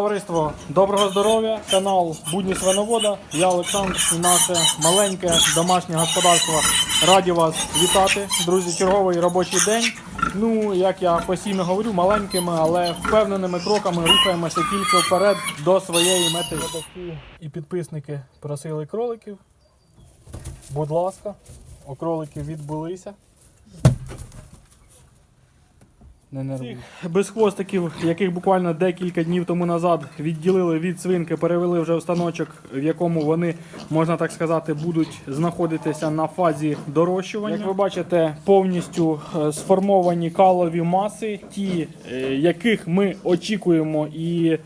Товариство, доброго здоров'я, канал Будні Свиновода. Я Олександр і наше маленьке домашнє господарство. Раді вас вітати, друзі. Черговий робочий день. Ну, як я постійно говорю, маленькими, але впевненими кроками рухаємося тільки вперед до своєї мети. І підписники просили кроликів. Будь ласка, о кролики відбулися. Не нервуй. Без хвостиків, яких буквально декілька днів тому назад відділили від свинки, перевели вже в станочок, в якому вони, можна так сказати, будуть знаходитися на фазі дорощування. Як ви бачите, повністю е, сформовані калові маси, ті, е, яких ми очікуємо і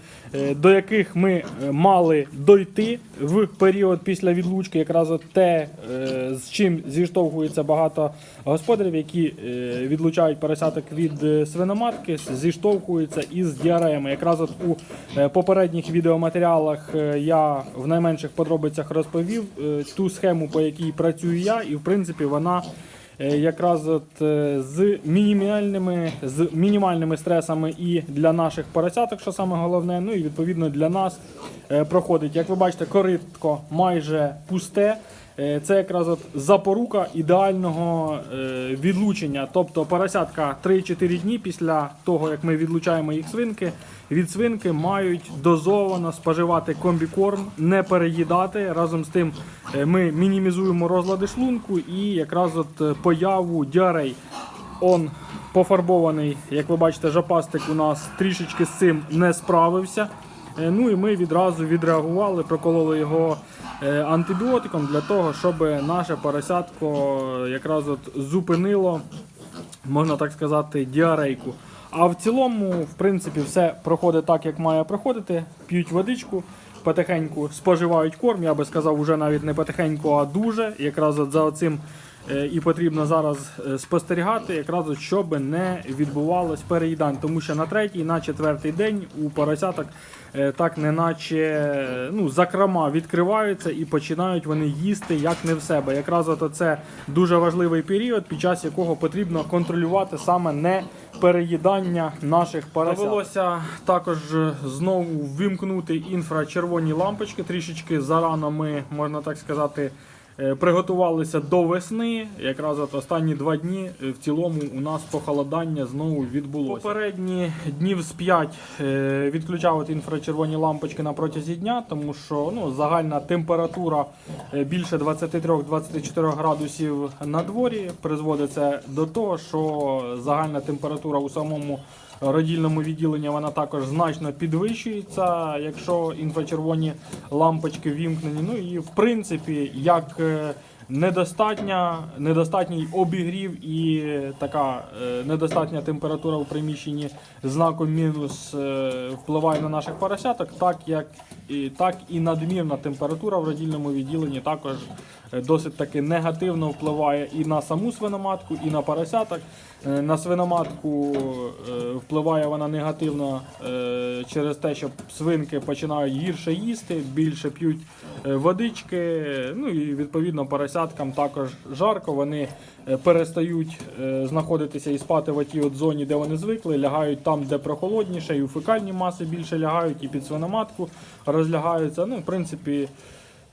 до яких ми е, мали дойти в період після відлучки, якраз от те, е, з чим зіштовхується багато господарів, які е, відлучають поросяток від е, свиноматки, зіштовхуються із діареями. Якраз от у е, попередніх відеоматеріалах е, я в найменших подробицях розповів е, ту схему, по якій працюю я, і в принципі вона. Е, Якраз от е, з мінімальними, з мінімальними стресами і для наших поросяток, що саме головне, ну і відповідно для нас е, проходить. Як ви бачите, коритко майже пусте. Е, Це якраз от запорука ідеального е, відлучення. Тобто поросятка 3-4 дні після того, як ми відлучаємо їх свинки, від свинки мають дозовано споживати комбікорм, не переїдати. Разом з тим е, ми мінімізуємо розлади шлунку і якраз от появу діарей. Он пофарбований, як ви бачите, жопастик у нас трішечки з цим не справився. Ну і ми відразу відреагували, прокололи його антибіотиком для того, щоб наше поросятко е, якраз от зупинило, можна так сказати, діарейку. А в цілому, в принципі, все проходить так, як має проходити. П'ють водичку, потихеньку споживають корм. Я би сказав, вже навіть не потихеньку, а дуже. Якраз от за цим і потрібно зараз е, спостерігати, якраз щоб не відбувалось переїдань. Тому що на третій, на четвертий день у поросяток е, так неначе е, ну, закрома відкриваються і починають вони їсти як не в себе. Якраз от це дуже важливий період, під час якого потрібно контролювати саме не переїдання наших поросят. Довелося також знову вимкнути інфрачервоні лампочки. Трішечки зарано ми, можна так сказати, е, приготувалися до весни. Якраз от останні два дні е, в цілому у нас похолодання знову відбулося. Попередні днів з 5 е, відключав от інфрачервоні лампочки на протязі дня, тому що ну, загальна температура е, більше 23-24 градусів на дворі призводить це до того, що загальна температура у самому родільному відділенні вона також значно підвищується, якщо інфрачервоні лампочки вімкнені. Ну і в принципі, як е, недостатня, недостатній обігрів і така е, недостатня температура в приміщенні знаком мінус е, впливає на наших поросяток, так як і так і надмірна температура в родільному відділенні також е, досить таки негативно впливає і на саму свиноматку, і на поросяток. На свиноматку впливає вона негативно через те, що свинки починають гірше їсти, більше п'ють водички. Ну і відповідно поросяткам також жарко. Вони е, перестають е, знаходитися і спати в тій от зоні, де вони звикли, лягають там, де прохолодніше, і у фекальні маси більше лягають, і під свиноматку розлягаються. Ну, в принципі.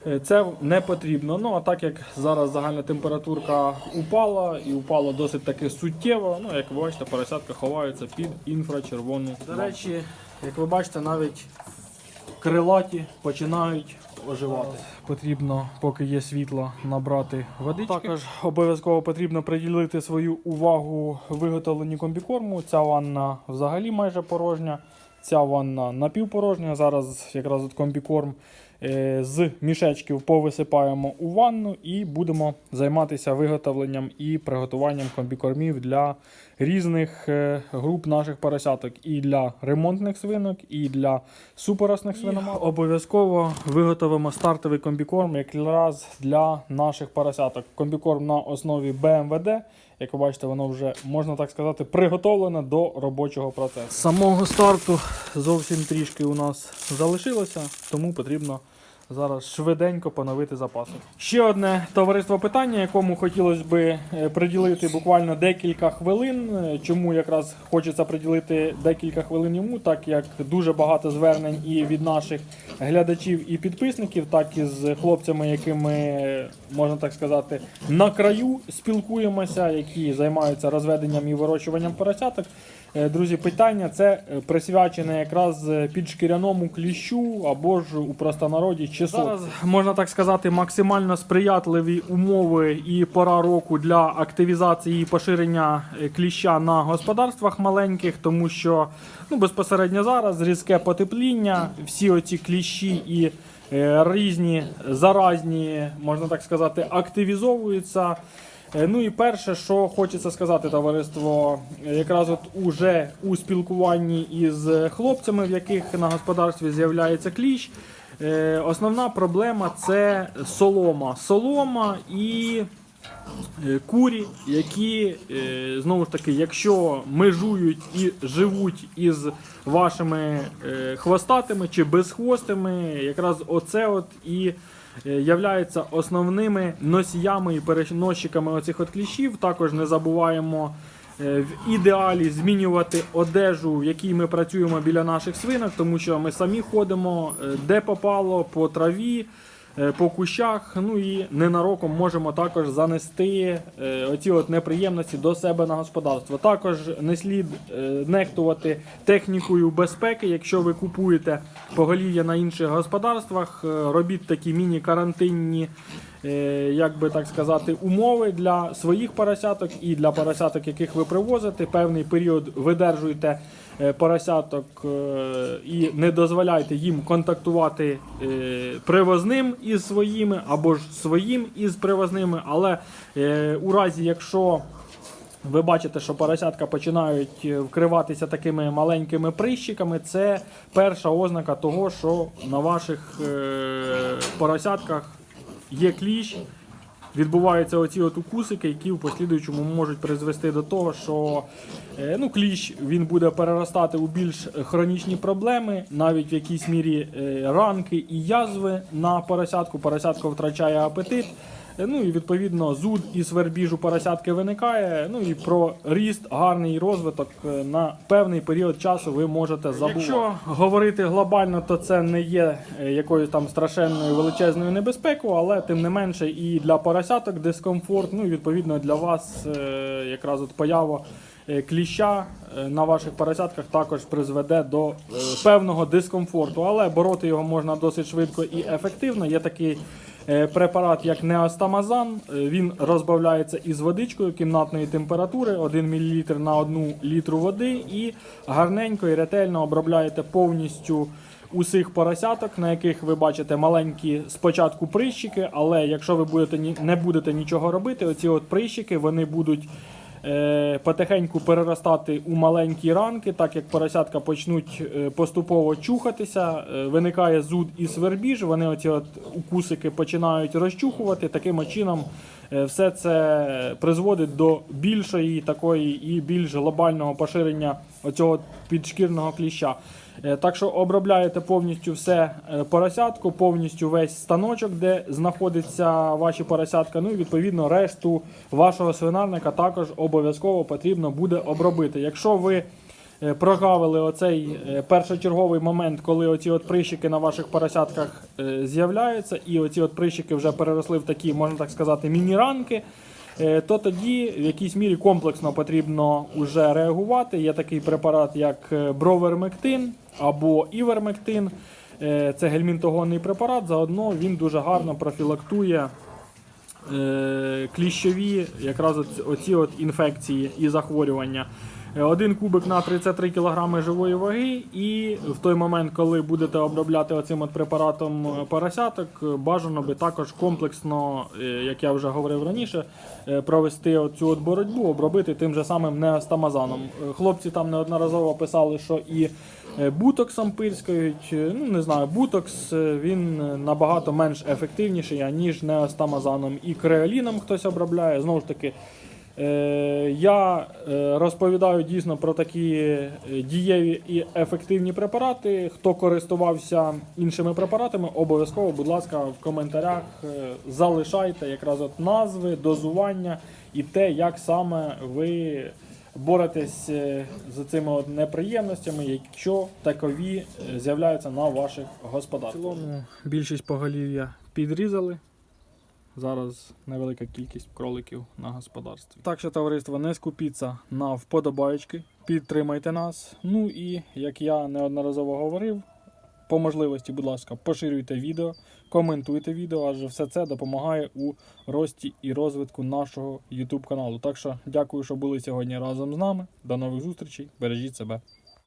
Е, Це не потрібно. Ну а так як зараз загальна температурка упала і упала досить таки суттєво. Ну як ви бачите, поросятка ховаються під інфрачервону. До речі, як ви бачите, навіть крилаті починають оживати. Потрібно, поки є світло, набрати водички. Також обов'язково потрібно приділити свою увагу виготовленню комбікорму. Ця ванна взагалі майже порожня. Ця ванна напівпорожня. Зараз якраз от комбікорм е, з мішечків повисипаємо у ванну і будемо займатися виготовленням і приготуванням комбікормів для різних е, груп наших поросяток. І для ремонтних свинок, і для супоросних свиноматок. Обов'язково виготовимо стартовий комбікорм якраз для наших поросяток. Комбікорм на основі БМВД. Як ви бачите, воно вже, можна так сказати, приготовлене до робочого процесу. З самого старту зовсім трішки у нас залишилося, тому потрібно Зараз швиденько поновити запаси. Ще одне товариство питання, якому хотілося би е, приділити буквально декілька хвилин. Е, Чому якраз хочеться приділити декілька хвилин йому, так як дуже багато звернень і від наших глядачів і підписників, так і з хлопцями, якими е, можна так сказати, на краю спілкуємося, які займаються розведенням і вирощуванням поросяток. Друзі, питання це присвячене якраз підшкіряному кліщу або ж у простонароді чесотці. Зараз, можна так сказати, максимально сприятливі умови і пора року для активізації і поширення е, кліща на господарствах маленьких, тому що ну, безпосередньо зараз різке потепління, всі оці кліщі і е, різні заразні, можна так сказати, активізовуються. Е, Ну і перше, що хочеться сказати, товариство, е, якраз от уже у спілкуванні із хлопцями, в яких на господарстві з'являється кліщ. Е, Основна проблема це солома. Солома і е, курі, які е, знову ж таки, якщо межують і живуть із вашими хвостатими чи безхвостими, якраз оце от і являються основними носіями і переносчиками оцих от кліщів. Також не забуваємо. Е, В ідеалі змінювати одежу, в якій ми працюємо біля наших свинок, тому що ми самі ходимо е, де попало, по траві, по кущах. Ну і ненароком можемо також занести е, оці от неприємності до себе на господарство. Також не слід е, нехтувати технікою безпеки. Якщо ви купуєте поголів'я на інших господарствах, е, робіть такі міні-карантинні. е, Як би так сказати, умови для своїх поросяток і для поросяток, яких ви привозите. Певний період видержуйте е, поросяток е, і не дозволяйте їм контактувати е, привозним із своїми або ж своїм із привозними. Але е, у разі, якщо ви бачите, що поросятка починають е, вкриватися такими маленькими прищиками. Це перша ознака того, що на ваших е, поросятках є кліщ. Відбуваються оці от укусики, які в послідуючому можуть призвести до того, що е, ну, кліщ він буде переростати у більш хронічні проблеми, навіть в якійсь мірі е, ранки і язви на поросятку. Поросятка втрачає апетит. Е, Ну і відповідно зуд і свербіж у поросятки виникає. Ну і про ріст, гарний розвиток е, на певний період часу ви можете забувати. Якщо говорити глобально, то це не є е, якоюсь там страшенною величезною небезпекою, але тим не менше і для поросяток дискомфорт. Ну і відповідно для вас якраз от поява кліща на ваших поросятках також призведе до певного дискомфорту, але бороти його можна досить швидко і ефективно. Є такий препарат, як неостамазан. Е, Він розбавляється із водичкою кімнатної температури, 1 мл на 1 літру води, і гарненько і ретельно обробляєте повністю усіх поросяток, на яких ви бачите маленькі спочатку прищики, але якщо ви будете не будете нічого робити, оці от прищики вони будуть е, потихеньку переростати у маленькі ранки, так як поросятка почнуть е, поступово чухатися, е, виникає зуд і свербіж, вони оці от укусики починають розчухувати. Таким чином е, все це призводить до більшої такої і більш глобального поширення оцього підшкірного кліща. Е, Так що обробляєте повністю все е, поросятку, повністю весь станочок, де знаходиться ваші поросятка. Ну і відповідно решту вашого свинарника також обов'язково потрібно буде обробити. Якщо ви е, прогавили оцей першочерговий момент, коли оці от прищики на ваших поросятках з'являються, і оці от прищики вже переросли в такі, можна так сказати, міні-ранки. Е, То тоді в якійсь мірі комплексно потрібно вже реагувати. Є такий препарат, як е, бровермектин або івермектин. Е, Це гельмінтогонний препарат. Заодно він дуже гарно профілактує кліщові якраз оц- оці от інфекції і захворювання. Е, Один кубик на 33 кг живої ваги, і в той момент, коли будете обробляти оцим от препаратом е, поросяток, е, бажано би також комплексно, як я вже говорив раніше, провести от боротьбу, обробити тим же самим неостамазаном. Хлопці там неодноразово писали, що і бутоксом пирскають. Е, Ну не знаю, бутокс він набагато менш ефективніший, ніж неостамазаном і креоліном хтось обробляє. Знову ж таки. Е, Я е, розповідаю дійсно про такі е, дієві і ефективні препарати. Хто користувався іншими препаратами, обов'язково, будь ласка, в коментарях залишайте якраз от назви, дозування і те, як саме ви боретесь з цими от неприємностями, якщо такові з'являються на ваших господарствах. Більшість поголів'я підрізали. Зараз невелика кількість кроликів на господарстві. Так що, товариство, не скупіться на вподобаєчки, підтримайте нас. Ну і як я неодноразово говорив, по можливості, будь ласка, поширюйте відео, коментуйте відео, адже все це допомагає у рості і розвитку нашого YouTube каналу. Так що дякую, що були сьогодні разом з нами. До нових зустрічей. Бережіть себе.